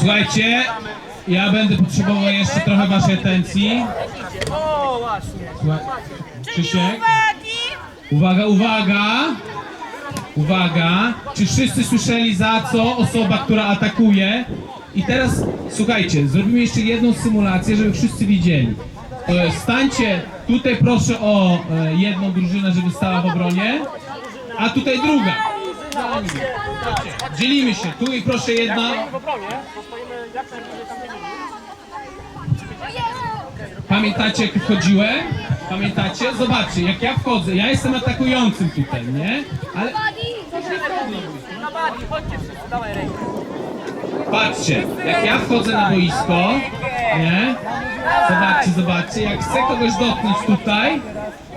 Słuchajcie, ja będę potrzebował jeszcze trochę waszej atencji. O, właśnie. Krzysiek, uwaga, uwaga! Uwaga! Czy wszyscy słyszeli za co osoba, która atakuje? I teraz słuchajcie, zrobimy jeszcze jedną symulację, żeby wszyscy widzieli. Stańcie tutaj proszę o e, jedną drużynę, żeby stała w obronie, a tutaj druga. Dzielimy się. Tu i proszę jedna. Pamiętacie jak wchodziłem? Pamiętacie? Zobaczcie, jak ja wchodzę, ja jestem atakującym tutaj, nie? Ale patrzcie, jak ja wchodzę na boisko, nie? Zobaczcie, zobaczcie, jak chcę kogoś dotknąć tutaj,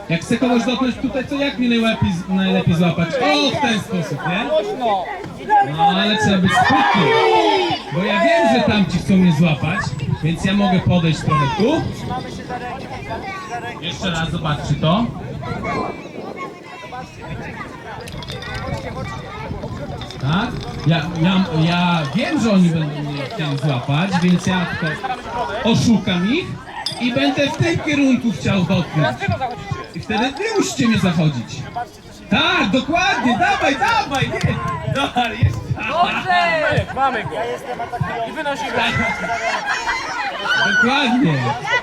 jak chcę kogoś dotknąć tutaj, to jak mnie najlepiej, najlepiej złapać? O, w ten sposób, nie? No, ale trzeba być sprytny, bo ja wiem, że tamci chcą mnie złapać, więc ja mogę podejść trochę tu. Jeszcze raz zobaczcie to. Tak? Ja, ja, ja wiem, że oni będą mnie chcieli złapać, więc ja oszukam ich i będę w tym kierunku chciał dotknąć. I wtedy wy musicie mnie zachodzić. Tak, dokładnie, dawaj, dawaj, nie. Dawaj, jeszcze. Dobrze! Mamy go. I wynosimy. Dokładnie.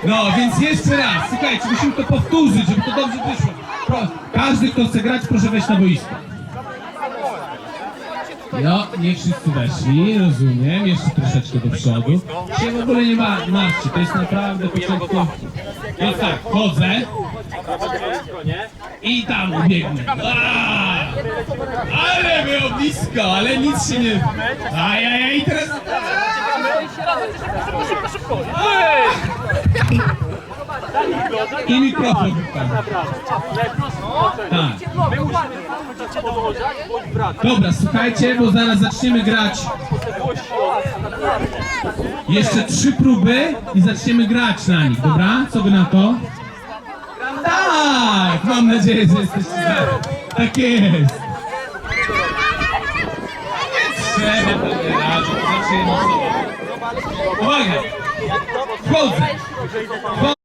No, więc jeszcze raz, słuchajcie, musimy to powtórzyć, żeby to dobrze wyszło. Pro, każdy, kto chce grać, proszę wejść na boisko. No, nie wszyscy weszli, rozumiem, jeszcze troszeczkę do przodu. Się w ogóle nie ma martwcie, to jest naprawdę początku. Więc tak, chodzę i tam ubiegnę. Aaa! Ale było blisko, ale nic się nie... Ajajaj, i teraz... Szybko, szybko, szybko. I mikrofon. Tak. Dobra, słuchajcie, bo zaraz zaczniemy grać jeszcze trzy próby i zaczniemy grać na nich, dobra? Co wy na to? Tak! Mam nadzieję, że jesteście za. Uwaga! Wchodzę!